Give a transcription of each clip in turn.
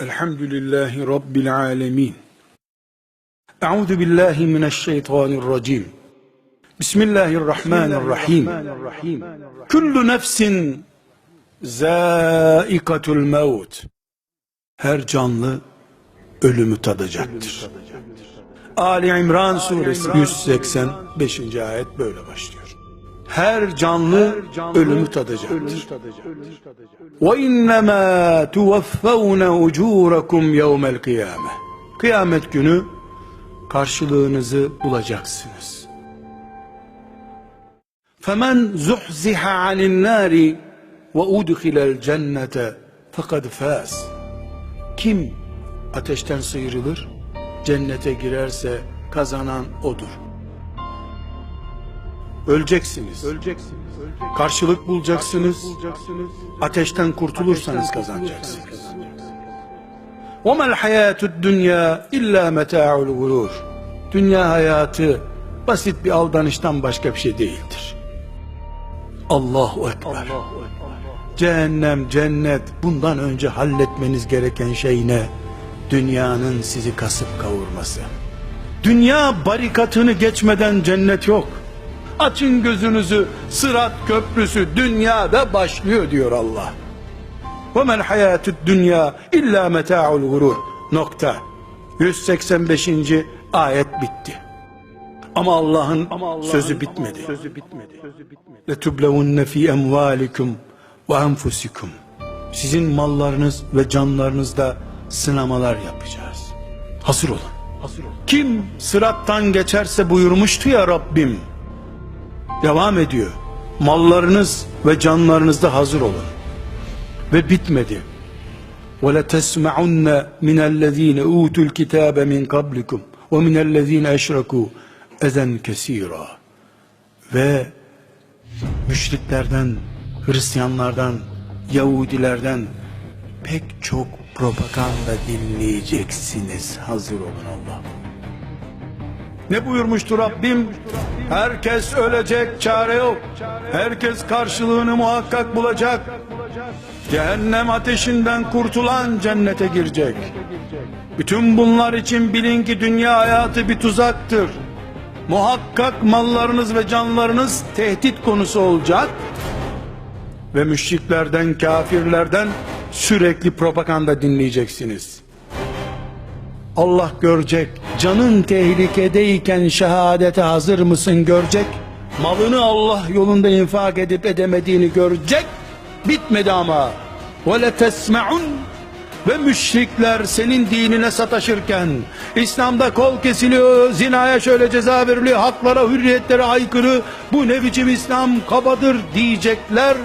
Elhamdülillahi Rabbil alemin. Euzu billahi mineşşeytanirracim. Bismillahirrahmanirrahim. Kullu nefsin zaikatul mevt. Her canlı ölümü tadacaktır. Ali İmran suresi 185. ayet böyle başlıyor. Her canlı ölümü tadacaktır. Ve innemâ tuvaffavne ucûrekum yevmel kıyame. Kıyamet günü karşılığınızı bulacaksınız. Femen zuhziha anin nari ve udkhilel cennete fekad fâz. Kim ateşten sıyrılır, cennete girerse kazanan odur Öleceksiniz. Öleceksiniz. Karşılık bulacaksınız. Ateşten kurtulursanız kazanacaksınız. وَمَا الْحَيَاتُ الدُّنْيَا اِلَّا مَتَاعُ الْغُرُورِ Dünya hayatı basit bir aldanıştan başka bir şey değildir. Allahu Ekber. Cehennem, cennet bundan önce halletmeniz gereken şey ne? Dünyanın sizi kasıp kavurması. Dünya barikatını geçmeden cennet yok. Açın gözünüzü sırat köprüsü dünyada başlıyor diyor Allah. وَمَا الْحَيَاتُ الدُّنْيَا اِلَّا مَتَاعُ الْغُرُورِ Nokta. 185. ayet bitti. Ama Allah'ın sözü bitmedi. Sözü bitmedi. لَتُبْلَوُنَّ ف۪ي اَمْوَالِكُمْ وَاَنْفُسِكُمْ Sizin mallarınız ve canlarınızda sınamalar yapacağız. Hazır olun. Hazır olun. Kim sırattan geçerse buyurmuştu ya Rabbim. Devam ediyor. Mallarınız ve canlarınızda hazır olun. Ve bitmedi. وَلَتَسْمَعُنَّ مِنَ الَّذ۪ينَ اُوتُوا الْكِتَابَ مِنْ قَبْلِكُمْ وَمِنَ الَّذ۪ينَ اَشْرَكُوا اَذًا كَس۪يرًا Ve müşriklerden, Hristiyanlardan, Yahudilerden pek çok propaganda dinleyeceksiniz. Hazır olun Allah. Ne buyurmuştur Rabbim? Herkes ölecek, çare yok. Herkes karşılığını muhakkak bulacak. Cehennem ateşinden kurtulan cennete girecek. Bütün bunlar için bilin ki dünya hayatı bir tuzaktır. Muhakkak mallarınız ve canlarınız tehdit konusu olacak. Ve müşriklerden, kafirlerden sürekli propaganda dinleyeceksiniz. Allah görecek. Canın tehlikedeyken şehadete hazır mısın görecek. Malını Allah yolunda infak edip edemediğini görecek. Bitmedi ama. Ve tesmeun ve müşrikler senin dinine sataşırken İslam'da kol kesiliyor, zinaya şöyle ceza veriliyor, haklara, hürriyetlere aykırı bu ne biçim İslam kabadır diyecekler.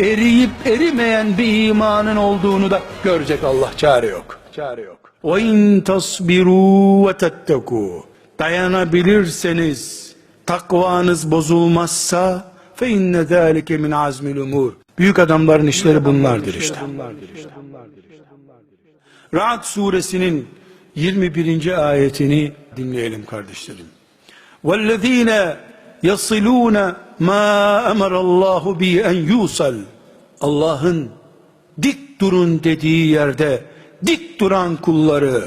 Eriyip erimeyen bir imanın olduğunu da görecek Allah. Çare yok. Çare yok. وَاِنْ تَصْبِرُوا وَتَتَّقُوا Dayanabilirseniz, takvanız bozulmazsa فَاِنَّ ذَٰلِكَ مِنْ عَزْمِ الْاُمُورِ Büyük adamların işleri bunlardır işte. Ra'd suresinin 21. ayetini dinleyelim kardeşlerim. وَالَّذ۪ينَ يَصِلُونَ مَا اَمَرَ اللّٰهُ بِي اَنْ يُوصَلْ Allah'ın dik durun dediği yerde dik duran kulları.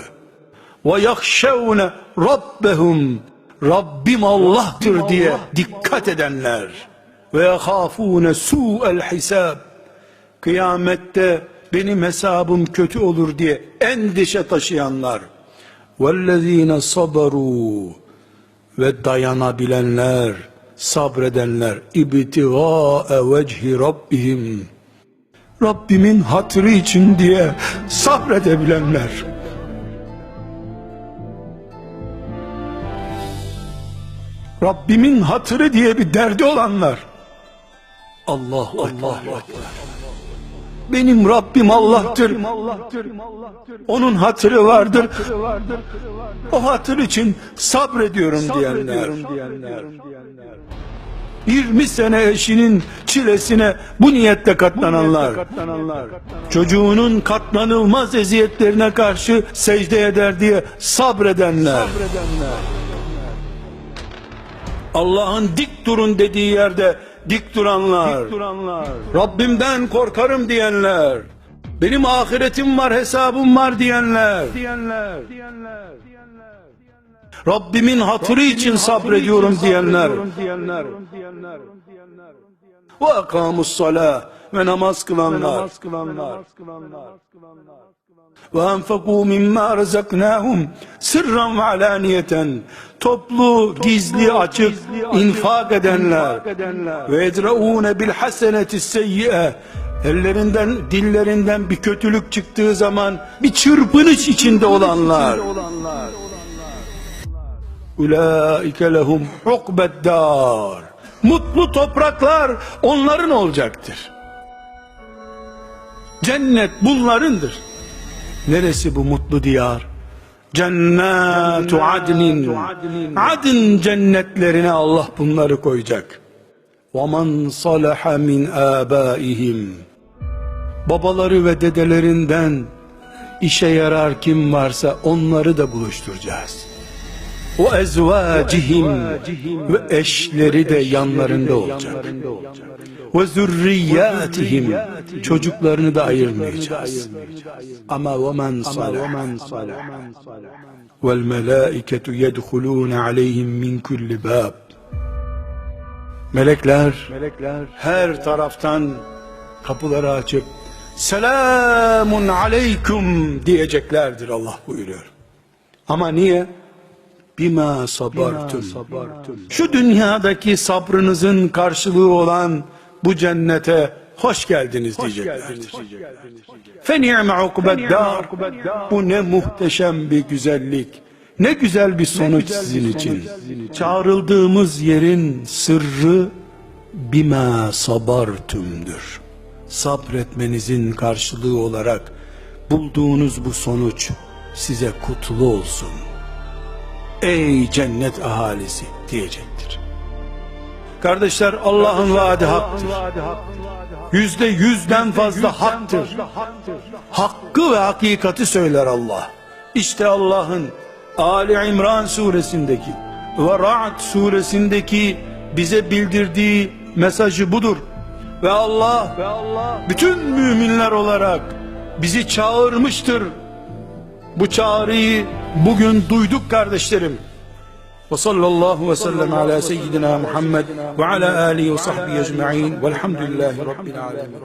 Ve yakşevne rabbehum Rabbim Allah'tır diye dikkat edenler. Ve yahafune su'el hisab kıyamette benim hesabım kötü olur diye endişe taşıyanlar. Vellezine sabaru ve dayanabilenler sabredenler. İbtigaa vecihi rabbihim Rabbimin hatırı için diye sabredebilenler Rabbimin hatırı diye bir derdi olanlar Allahu Allah benim Rabbim Allah'tır. Onun hatırı vardır. O hatır için sabrediyorum diyenler. 20 sene eşinin çilesine bu niyette katlananlar, çocuğunun katlanılmaz eziyetlerine karşı secde eder diye sabredenler, Allah'ın dik durun dediği yerde dik duranlar, Rabbimden korkarım diyenler, benim ahiretim var, hesabım var diyenler, Rabbimin hatırı için sabrediyorum diyenler, ve akamus salah ve namaz kılanlar, ve enfekû mimmâ rezaknâhum sırran ve alaniyeten. Toplu, gizli, açık infak edenler. ve edreûne bil haseneti seyyi'e. Ellerinden, dillerinden bir kötülük çıktığı zaman bir çırpınış içinde olanlar ulaike lehum ukbeddar mutlu topraklar onların olacaktır cennet bunlarındır Neresi bu mutlu diyar? Cennetu adnin. Adın cennetlerine Allah bunları koyacak. وَمَنْ صَلَحَ مِنْ آبَائِهِمْ Babaları ve dedelerinden işe yarar kim varsa onları da buluşturacağız. O ezvacihim ve eşleri de yanlarında olacak. Ve zürriyatihim çocuklarını da ayırmayacağız. Ama ve men salah vel melaiketu yedhulun aleyhim min kulli bab. Melekler her taraftan kapıları açıp selamun aleyküm diyeceklerdir Allah buyuruyor. Ama niye? Bima sabartum. Şu dünyadaki sabrınızın karşılığı olan bu cennete hoş geldiniz diyeceklerdir. Fe ni'me ukbeddar. Bu ne muhteşem bir güzellik. Ne güzel bir sonuç sizin için. Çağrıldığımız yerin sırrı bima sabartumdur. Sabretmenizin karşılığı olarak bulduğunuz bu sonuç size kutlu olsun. Ey cennet ahalisi diyecektir. Kardeşler Allah'ın vaadi haktır. Yüzde yüzden fazla haktır. Hakkı ve hakikati söyler Allah. İşte Allah'ın Ali İmran suresindeki ve Ra'd suresindeki bize bildirdiği mesajı budur. Ve Allah, bütün müminler olarak bizi çağırmıştır. Bu çağrıyı bugün duyduk kardeşlerim. Ve sallallahu ve sellem ala seyyidina Muhammed ve ala alihi ve sahbihi ecma'in velhamdülillahi rabbil alemin.